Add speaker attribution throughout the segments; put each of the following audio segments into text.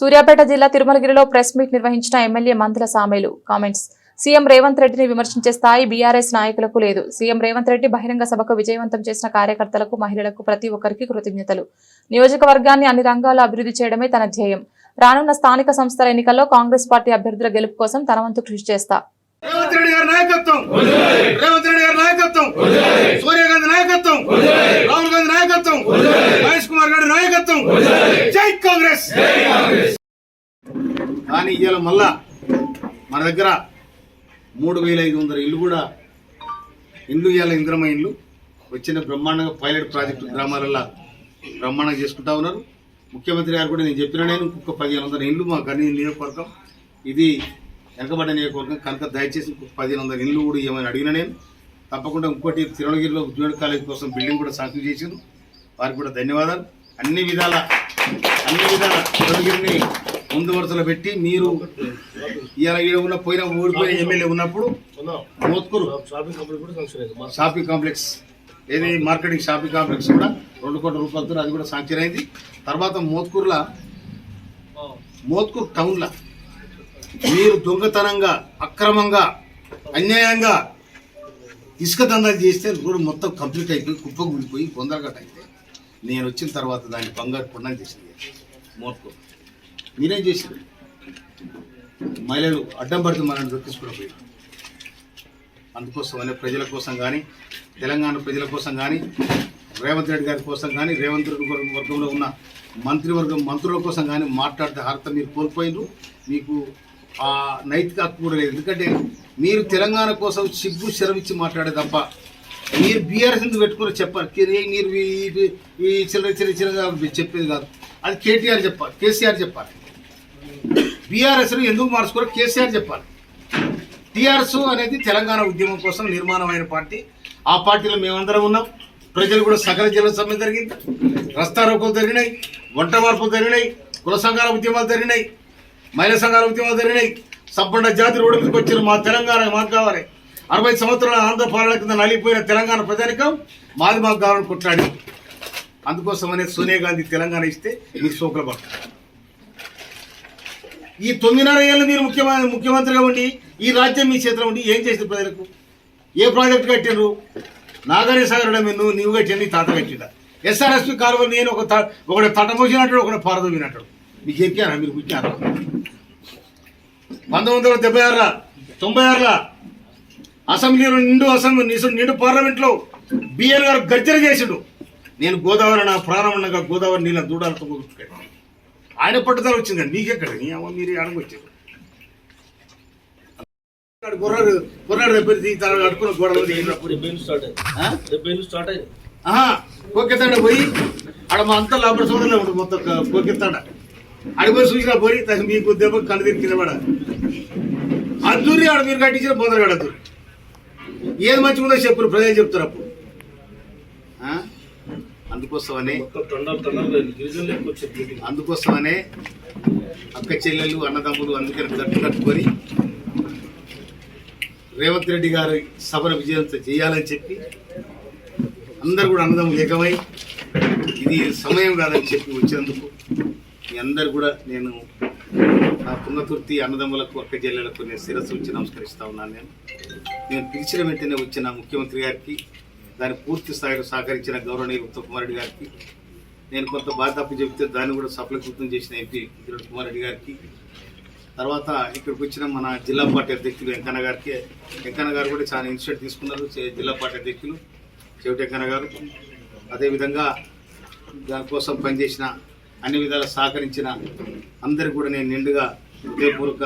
Speaker 1: సూర్యాపేట జిల్లా తిరుమలగిరిలో press meet నిర్వహించిన MLA Mandula Samel. Comments. CM Revanth రెడ్డిని విమర్శించే స్థాయి బీఆర్ఎస్ నాయకులకు లేదు. సీఎం రేవంత్ రెడ్డి బహిరంగ సభకు విజయవంతం చేసిన కార్యకర్తలకు మహిళలకు ప్రతి ఒక్కరికి కృతజ్ఞతలు. నియోజకవర్గాన్ని అన్ని రంగాల్లో అభివృద్ధి చేయడమే తన ధ్యేయం. రానున్న స్థానిక సంస్థల ఎన్నికల్లో కాంగ్రెస్ పార్టీ అభ్యర్థుల గెలుపు కోసం తన వంతు కృషి చేస్తా.
Speaker 2: రేవంత్ రెడ్డి గారి నాయకత్వం! రేవంత్ రెడ్డి గారి నాయకత్వం సోనియా గాంధీ నాయకత్వం రాహుల్ గాంధీ నాయకత్వం మహేష్ కుమార్ గారి నాయకత్వం జై కాంగ్రెస్. కానీ ఇవాళ మళ్ళా మన దగ్గర మూడు వేల ఐదు వందల ఇల్లు కూడా ఇల్లు ఇవాళ ఇంద్రమ ఇల్లు వచ్చిన బ్రహ్మాండంగా పైలట్ ప్రాజెక్టు గ్రామాలలో బ్రహ్మాండంగా చేసుకుంటా ఉన్నారు. ముఖ్యమంత్రి గారు కూడా నేను చెప్పిన నేను ఇంకొక పదిహేను వందల ఇల్లు మా కన్నీ నియోజకవర్గం. ఇది వెనకబడ్డ నియోజకవర్గం. కనుక దయచేసి ఇంకొక పదిహేను వందల ఇల్లు కూడా ఏమైనా అడిగిన నేను. తప్పకుండా ఇంకోటి తిరుణగిరిలో జూనియర్ కాలేజ్ కోసం బిల్డింగ్ కూడా సాంక్షన్ చేసింది వారికి కూడా ధన్యవాదాలు. అన్ని విధాల అన్ని విధాల తిరుమలగిరిని ముందు వరుసలో పెట్టి మీరు ఇలా ఈడ ఉన్న పోయిన ఓడిపోయిన ఎమ్మెల్యే ఉన్నప్పుడు మోత్కూరు
Speaker 3: షాపింగ్
Speaker 2: కాంప్లెక్స్ ఏది మార్కెటింగ్ షాపింగ్ కాంప్లెక్స్ కూడా రెండు కోట్ల రూపాయలతో అది కూడా శాంక్షన్ అయింది. తర్వాత మోత్కూరులో మోత్కూరు టౌన్లో మీరు దొంగతనంగా అక్రమంగా అన్యాయంగా ఇసుక దందాలు చేస్తే రోడ్డు మొత్తం కంప్లీట్ అయిపోయి కుప్ప కూలిపోయి బొందరగట్ట అయితే నేను వచ్చిన తర్వాత దాన్ని బంగారు కొండం చేసింది. మోత్కూరు మీరేం చేసింది. మహిళలు అడ్డం పడుతూ మనల్ని దొక్కించుకుని పోయి అందుకోసమనే ప్రజల కోసం కానీ తెలంగాణ ప్రజల కోసం కానీ రేవంత్ రెడ్డి గారి కోసం కానీ రేవంత్ రెడ్డి వర్గంలో ఉన్న మంత్రివర్గం మంత్రుల కోసం కానీ మాట్లాడితే అర్హత మీరు కోల్పోయినారు. మీకు ఆ నైతిక హక్కు కూడా లేదు. ఎందుకంటే మీరు తెలంగాణ కోసం సిగ్గు శరమిచ్చి మాట్లాడే తప్ప మీరు బీఆర్ఎస్ ఎందుకు పెట్టుకుని చెప్పాలి మీరు ఈ- చిల్లర చిన్న చిన్నగా చెప్పేది కాదు. అది కేటీఆర్ చెప్పాలి కేసీఆర్ చెప్పాలి. బీఆర్ఎస్ను ఎందుకు మార్చుకోరు? కేసీఆర్ చెప్పాలి. టీఆర్ఎస్ అనేది తెలంగాణ ఉద్యమం కోసం నిర్మాణమైన పార్టీ. ఆ పార్టీలో మేమందరం ఉన్నాం. ప్రజలు కూడా సకల జిల్లా సమ్మె జరిగింది. రస్తా రోకోలు జరిగినాయి. వంట మార్పులు జరిగినాయి. కుల సంఘాల ఉద్యమాలు జరిగినాయి. మహిళా సంఘాల ఉద్యమాలు జరిగినాయి. సబ్బండ జాతి రోడ్డు మీదకి వచ్చిన మా తెలంగాణ మాకు కావాలి. అరవై సంవత్సరాల ఆంధ్ర పాలన కింద నలిగిపోయిన తెలంగాణ ప్రజానికం మాది మాకు కావాలని కొట్లాడి అందుకోసమనే సోనియా గాంధీ తెలంగాణ ఇస్తే మీకు సోకుల పడతారు ఈ తొమ్మిదిన్నర ఏళ్ళు మీరు ముఖ్యమంత్రి ముఖ్యమంత్రిగా ఉండి ఈ రాజ్యం మీ చేతిలో ఉండి ఏం చేసింది ప్రజలకు? ఏ ప్రాజెక్టు కట్టిండ్రు? నాగరీ సాగర్ డ్యామ్ నువ్వు నీవు కట్టింది తాత కట్టిండ? ఎస్ఆర్ఎస్పి కాలువ నేను ఒక త- ఒకటి తటమోసినట్టు ఒకటి పారదోగినట్టు మీకు ఎక్కారా మీరు కూర్చారా పంతొమ్మిది వందల డెబ్బై ఆరులా తొంభై ఆరుల అసెంబ్లీలో నిండు అసెంబ్లీ నిండు పార్లమెంట్లో బిఎన్ గారు గర్జన చేసిండు. నేను గోదావరి నా ప్రారంభంగా గోదావరి నీళ్ళ దూడాలతో కొట్టుకాడు ఆయన పట్టుదల వచ్చింది కానీ మీకెక్కడ నీ అమ్మ మీరు అడగొచ్చారు గుర్రాడు గుర్రాడు దగ్గర తీస్తారు అడుకున్న గోడలు
Speaker 3: స్టార్ట్
Speaker 2: కోకెత్తాడ పోయి ఆడ మా అంతా లాభ చూడలే ఉంటుంది మొత్తం కోకెత్తాడ. అడిపోయి చూసినా పోయి మీకు దెబ్బ కళ్ళు తిరిగి కింద పడ అద్దూరి ఆడ మీరు కట్టించిన పొందరగాడు అద్దూరి. ఏది మంచిగా ఉందో చెప్పు ప్రజలు చెప్తారు అప్పుడు? అందుకోసమనే అందుకోసమనే అక్క చెల్లెలు అన్నదమ్ములు అందుకని గట్టు కట్టుకొని రేవంత్ రెడ్డి గారి సభను విజయవంతం చేయాలని చెప్పి అందరు కూడా అన్నదమ్ములు ఏకమై ఇది సమయం కాదని చెప్పి వచ్చినందుకు మీ అందరు కూడా నేను నా పుంగతుర్తి అన్నదమ్ములకు అక్క చెల్లెలకు నేను శిరస్సు వచ్చి నమస్కరిస్తా ఉన్నాను. నేను నేను పిలిచిన వెంటనే వచ్చిన ముఖ్యమంత్రి గారికి దాని పూర్తి స్థాయిలో సహకరించిన గౌరవనీయ ఉత్తమ్ కుమార్ రెడ్డి గారికి నేను కొంత బాధాపు చెబితే దాన్ని కూడా సఫలీకృతం చేసిన ఎంపీ కిరణ్ కుమార్ రెడ్డి గారికి తర్వాత ఇక్కడికి వచ్చిన మన జిల్లా పార్టీ అధ్యక్షులు వెంకన్న గారికి వెంకన్న గారు కూడా చాలా ఇనిషియేట్ తీసుకున్నారు చే- జిల్లా పార్టీ అధ్యక్షులు చెవిటి వెంకన్న గారు. అదేవిధంగా దానికోసం పనిచేసిన అన్ని విధాలా సహకరించిన అందరికి కూడా నేను నిండుగా హృదయపూర్వక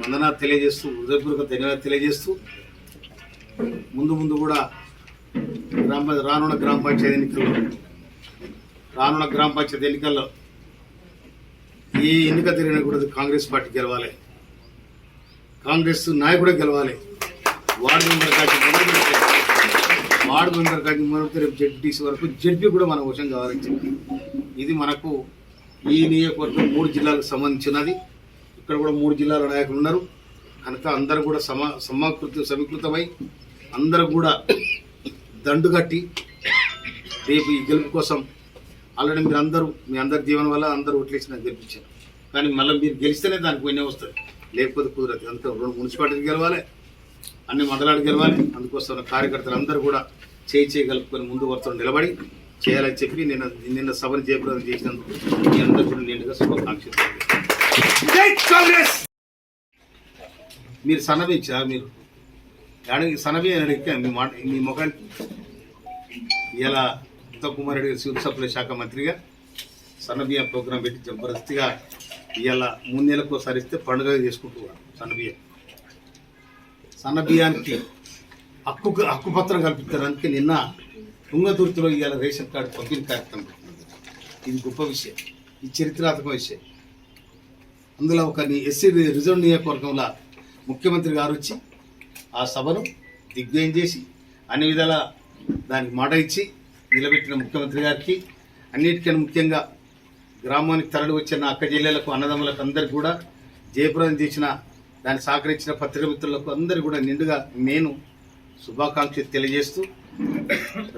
Speaker 2: వందనాలు తెలియజేస్తూ హృదయపూర్వక ధన్యవాదాలు తెలియజేస్తూ ముందు ముందు కూడా గ్రామ రానున్న గ్రామ పంచాయతీ ఎన్నికల్లో రానున్న గ్రామ పంచాయతీ ఎన్నికల్లో ఏ ఎన్నిక తిరిగిన కూడా కాంగ్రెస్ పార్టీ గెలవాలి. కాంగ్రెస్ నాయకుడే గెలవాలి. వార్డు మెంబర్ కాచి వార్డు మెంబర్ కాచి మొదలు రేపు జడ్పీటీసీ వరకు జడ్పీ కూడా మన వశం కావాలని చెప్పి. ఇది మనకు ఈ నియోజకవర్గం మూడు జిల్లాలకు సంబంధించినది. ఇక్కడ కూడా మూడు జిల్లాల నాయకులు ఉన్నారు. కనుక అందరూ కూడా సమా సమాకృతి సమీకృతమై అందరూ కూడా దండు కట్టి రేపు ఈ గెలుపు కోసం ఆల్రెడీ మీరు అందరూ మీ అందరి జీవన వల్ల అందరూ ఓట్లేసి నాకు గెలిపించారు. కానీ మళ్ళీ మీరు గెలిస్తేనే దానికి పోయినే వస్తుంది. లేకపోతే కుదరదు. అందుకే రెండు మున్సిపాలిటీకి గెలవాలి అన్ని మండలాలు గెలవాలి. అందుకోసం కార్యకర్తలు అందరూ కూడా చేయి చేయి ముందు వరుసలో నిలబడి చేయాలని చెప్పి నిన్న నిన్న సభను జయప్రదం చేసినందుకు మీ అందరూ కూడా నిండుగా శుభాకాంక్షలు జై కాంగ్రెస్! మీరు మీరు? దానికి సన్నబి అని అడిగితే మీ మాట మీ ముఖానికి ఇలా ఉత్తమ్ రెడ్డి గారు సివిల్ సప్లై శాఖ మంత్రిగా సన్నబియ్యం ప్రోగ్రాం పెట్టి జబర్దస్తిగా ఇవాళ మూడు నెలలకు ఒకసారి ఇస్తే పండుగ చేసుకుంటూ సన్నబియ్యం. సన్నబియ్యానికి హక్కు హక్కు పత్రం కల్పించడానికి నిన్న తుంగతుర్తిలో ఇవాళ రేషన్ కార్డు పంపిణీ కార్యక్రమం ఇది గొప్ప విషయం. ఇది చరిత్రాత్మక విషయం. అందులో ఒక ఎస్సీ రిజర్వ్ నియోజకవర్గంలో ముఖ్యమంత్రి గారు వచ్చి ఆ సభను దిగ్విజయం చేసి అన్ని విధాల దానికి మాట ఇచ్చి నిలబెట్టిన ముఖ్యమంత్రి గారికి అన్నిటికన్నా ముఖ్యంగా గ్రామానికి తరలి వచ్చిన అక్క జిల్లాలకు అన్నదమ్ములకు అందరికి కూడా జయప్రదం చేసిన దాన్ని సహకరించిన పత్రిక మిత్రులకు అందరు కూడా నిండుగా నేను శుభాకాంక్షలు తెలియజేస్తూ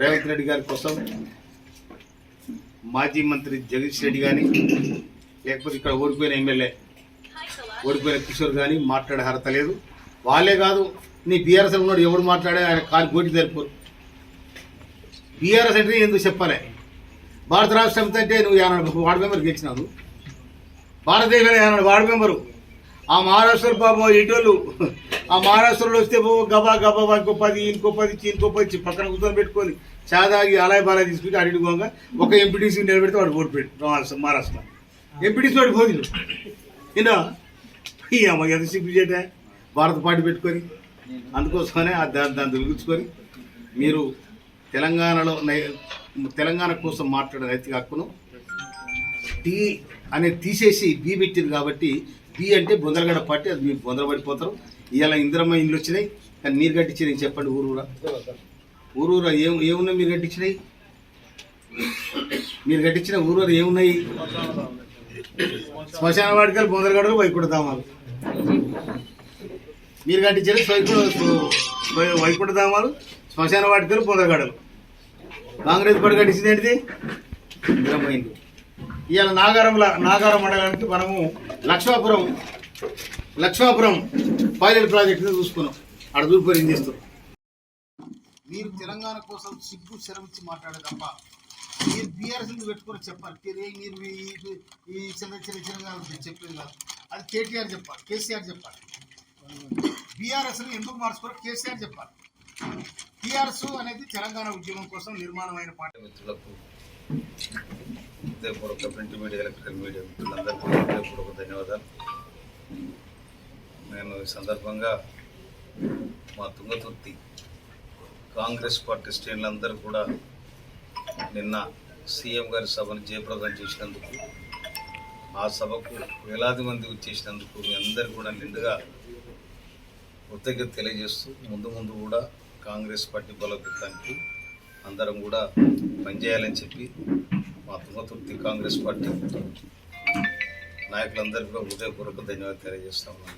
Speaker 2: రేవంత్ రెడ్డి గారి కోసం మాజీ మంత్రి జగదీష్ రెడ్డి కానీ లేకపోతే ఇక్కడ ఓడిపోయిన ఎమ్మెల్యే ఓడిపోయిన కిషోర్ కానీ మాట్లాడే అర్హత లేదు. వాళ్ళే కాదు నీ బీఆర్ఎస్ ఉన్నాడు ఎవడు మాట్లాడే ఆయన కాలు గోటి జరిపోరు బీఆర్ఎస్ అంటే ఎందుకు చెప్పాలి? భారత రాష్ట్ర సమితి అంటే నువ్వు ఏనాడు వార్డు మెంబర్ గెలిచినావు? భారతదేశంలో ఏమన్నా వార్డు మెంబరు? ఆ మహారాష్ట్ర బాబు ఇటోళ్ళు ఆ మహారాష్ట్రలో వస్తే ఓ గబా గబా ఇంకో పది ఇంకో పది ఇచ్చి, ఇంకో పది ఇచ్చి పక్కన కూర్చొని పెట్టుకొని చాదాగి అలాయ్ బాలా తీసుకుంటే అడిగిపోగా ఒక ఎంపీటీసీ నిలబెడితే వాడు ఓటు పెట్టి మహారాష్ట్ర. ఎంపీటీసీ వాడు పోదు నిన్న ఈ అమ్మ ఎంత సిగ్గు భారత పార్టీ పెట్టుకొని అందుకోసమనే ఆ దాన్ని దాన్ని తొలగించుకొని మీరు తెలంగాణలో తెలంగాణ కోసం మాట్లాడే నైతిక హక్కును టీ అనేది తీసేసి బి పెట్టింది కాబట్టి బి అంటే బొందరగడ పార్టీ అది మీరు బొందరపడిపోతారు ఇవాళ ఇందిరమ్మ ఇండ్లు వచ్చినాయి కానీ మీరు కట్టించినాయి చెప్పండి ఊరూరా ఊరూరా ఏం ఏమున్నాయి మీరు కట్టించినాయి? మీరు కట్టించిన ఊరూరా ఏమున్నాయి? శ్మశాన వాడికలు బొందరగడలు వైకుంఠధామాలు మీరు కట్టించారు వైకుంఠ వైకుంఠ ధామాలు శ్మశాన వాటికలు పొందగడలు కాంగ్రెస్ పార్టీ కట్టించింది ఏంటిది? ఇందిరమ్మైంది ఇవాళ నాగారంలో నాగారం మండలానికి మనము లక్ష్మాపురం లక్ష్మాపురం పైలట్ ప్రాజెక్ట్ చూసుకున్నాం. అక్కడ చూపుకొని ఏం చేస్తాం? మీరు తెలంగాణ కోసం సిగ్గు శరమిచ్చి మాట్లాడే తప్ప మీరు బీఆర్ఎస్ని పెట్టుకొని చెప్పాలి. మీరు మీరు ఈ- చిన్న చిన్న చిన్నగా చెప్పేది కాదు. అది కేటీఆర్ చెప్పాలి కేసీఆర్ చెప్పాలి. బీఆర్ఎస్ని ఎందుకు మార్చుకోరు? కేసీఆర్ చెప్పాలి. టీఆర్ఎస్ అనేది తెలంగాణ ఉద్యమం కోసం నిర్మాణమైన పార్టీ.
Speaker 4: మిత్రులకు హృదయపూర్వక ప్రింట్ మీడియా ఎలక్ట్రికల్ మీడియా మిత్రులందరికీ హృదయపూర్వక ధన్యవాదాలు. నేను ఈ సందర్భంగా మా తుంగతుర్తి కాంగ్రెస్ పార్టీ శ్రేణులందరూ కూడా నిన్న సీఎం గారి సభను జయప్రదం చేసినందుకు ఆ సభకు వేలాది మంది వచ్చేసినందుకు మీ అందరు కూడా నిండుగా కృతజ్ఞత తెలియజేస్తూ ముందు ముందు కూడా కాంగ్రెస్ పార్టీ బలోపేతానికి అందరం కూడా పనిచేయాలని చెప్పి మా తుంగతుర్తి కాంగ్రెస్ పార్టీ నాయకులందరికీ కూడా హృదయపూర్వక ధన్యవాదాలు తెలియజేస్తా ఉన్నాను.